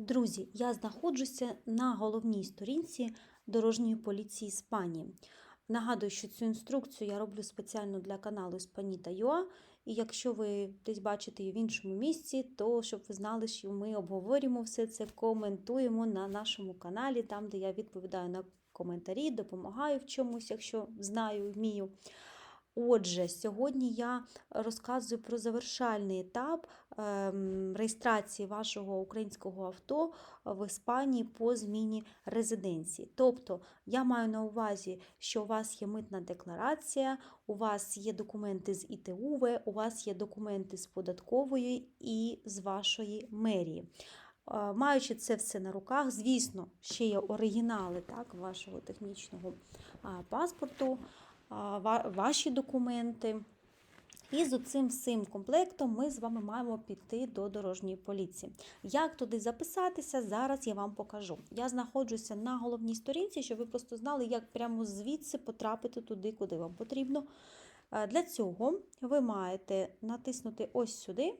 Друзі, я знаходжуся на головній сторінці дорожньої поліції Іспанії. Нагадую, що цю інструкцію я роблю спеціально для каналу Hispanita.ua, і якщо ви десь бачите її в іншому місці, то щоб ви знали, що ми обговорюємо все це, коментуємо на нашому каналі, там, де я відповідаю на коментарі, допомагаю в чомусь, якщо знаю, вмію. Отже, сьогодні я розказую про завершальний етап ем, реєстрації вашого українського авто в Іспанії по зміні резиденції. Тобто я маю на увазі, що у вас є митна декларація, у вас є документи з ІТУВ, у вас є документи з податкової і з вашої мерії. Е, Маючи це все на руках, звісно, ще є оригінали так, вашого технічного паспорту, ваші документи. І з цим всім комплектом ми з вами маємо піти до дорожньої поліції. Як туди записатися, зараз я вам покажу. Я знаходжуся на головній сторінці, щоб ви просто знали, як прямо звідси потрапити туди, куди вам потрібно. Е, Для цього ви маєте натиснути ось сюди,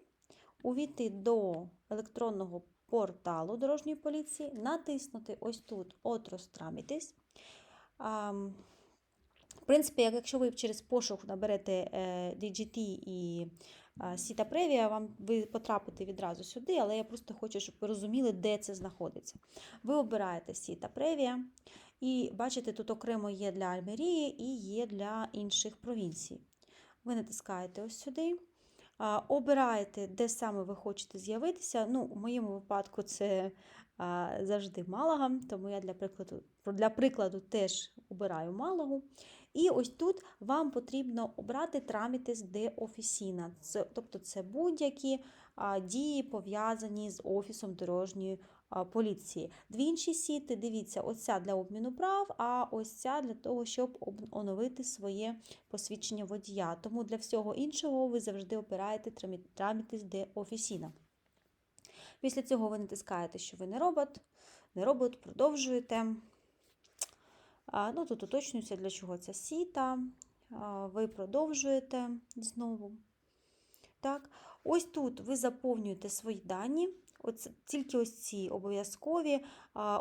увійти до електронного порталу дорожньої поліції, натиснути ось тут «Otros trámites». Принципі, якщо ви через пошук наберете е, DGT і Сіта Превія, вам ви потрапите відразу сюди, але я просто хочу, щоб ви розуміли, де це знаходиться. Ви обираєте Сіта Превія, і бачите, тут окремо є для Альмерії і є для інших провінцій. Ви натискаєте ось сюди. Обираєте, де саме ви хочете з'явитися. Ну, У моєму випадку це завжди Малага, тому я для прикладу, для прикладу теж обираю Малагу. І ось тут вам потрібно обрати трамітис де офісіна. Тобто це будь-які дії пов'язані з Офісом дорожньої поліції. Дві інші сіти, дивіться, оця для обміну прав, а ось ця для того, щоб оновити своє посвідчення водія. Тому для всього іншого ви завжди обираєте трамі- трамітис де офісіна. Після цього ви натискаєте, що ви не робот, не робот, продовжуєте. Ну, тут уточнюється, для чого ця сіта. Ви продовжуєте знову. Так, ось тут ви заповнюєте свої дані. Оце, тільки ось ці обов'язкові.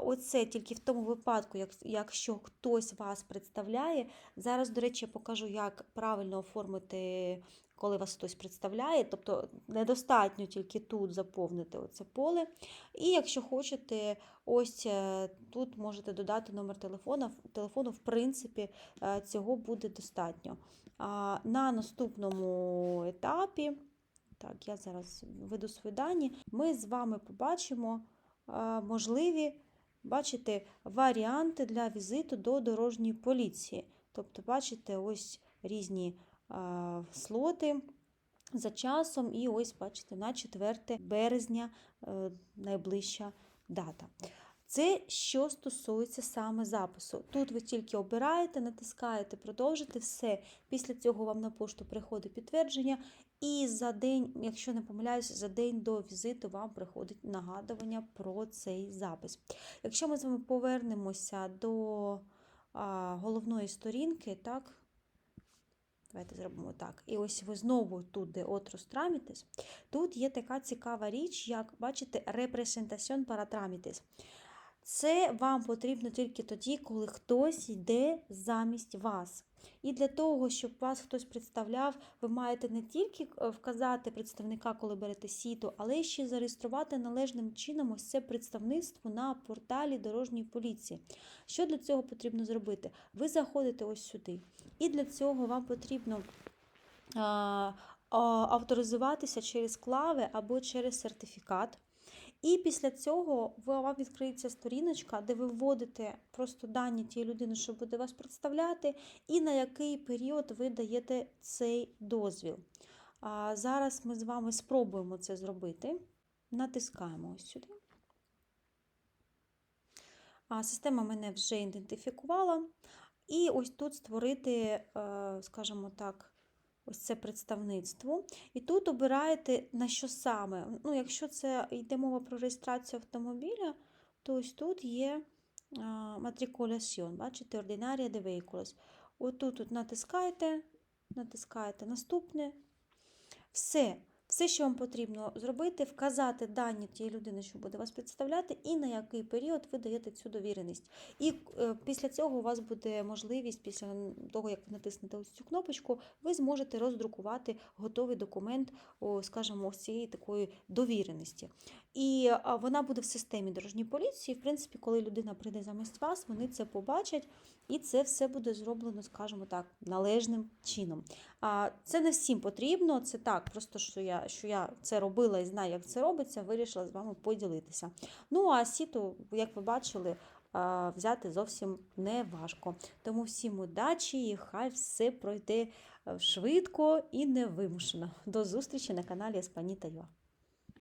Оце тільки в тому випадку, як, якщо хтось вас представляє. Зараз, до речі, я покажу, як правильно оформити, коли вас хтось представляє. Тобто недостатньо тільки тут заповнити оце поле. І якщо хочете, ось е, тут можете додати номер телефона. Телефону, в принципі, е, цього буде достатньо. На наступному етапі. Так, я зараз веду свої дані. Ми з вами побачимо можливі, бачите, варіанти для візиту до дорожньої поліції. Тобто, бачите, ось різні слоти за часом, і ось, бачите, на 4 березня е, найближча дата. Це що стосується саме запису. Тут ви тільки обираєте, натискаєте продовжити все. Після цього вам на пошту приходить підтвердження, і за день, якщо не помиляюсь, за день до візиту вам приходить нагадування про цей запис. Якщо ми з вами повернемося до головної сторінки, так. Давайте зробимо так. І ось ви знову тут, де отрус трамітис, тут є така цікава річ, як бачите, репрезентаціон паратрамітис. Це вам потрібно тільки тоді, коли хтось йде замість вас. І для того, щоб вас хтось представляв, ви маєте не тільки е, вказати представника, коли берете сіту, але ще зареєструвати належним чином ось це представництво на порталі дорожньої поліції. Що для цього потрібно зробити? Ви заходите ось сюди. І для цього вам потрібно авторизуватися через клави або через сертифікат. І після цього вам відкриється сторіночка, де ви вводите просто дані тієї людини, що буде вас представляти, і на який період ви даєте цей дозвіл. А зараз ми з вами спробуємо це зробити. Натискаємо ось сюди. А, Система мене вже ідентифікувала. І ось тут створити, е, скажімо так, ось це представництво. І тут обираєте на що саме. Ну, якщо це йде мова про реєстрацію автомобіля, то ось тут є матрикуляціон, бачите, ординарія де вейкулос. Отут тут натискаєте, натискаєте наступне. Все. Все, що вам потрібно зробити, вказати дані тієї людини, що буде вас представляти, і на який період ви даєте цю довіреність. І е, після цього у вас буде можливість, після того, як ви натиснете ось цю кнопочку, ви зможете роздрукувати готовий документ, скажімо, ось цієї такої довіреності. І вона буде в системі дорожньої поліції. В принципі, коли людина прийде замість вас, вони це побачать, і це все буде зроблено, скажімо так, належним чином. А це не всім потрібно. Це так, просто що я, що я це робила і знаю, як це робиться, вирішила з вами поділитися. Ну а сіту, як ви бачили, взяти зовсім не важко. Тому всім удачі і хай все пройде е, швидко і невимушено. До зустрічі на каналі Еспаніта Юа.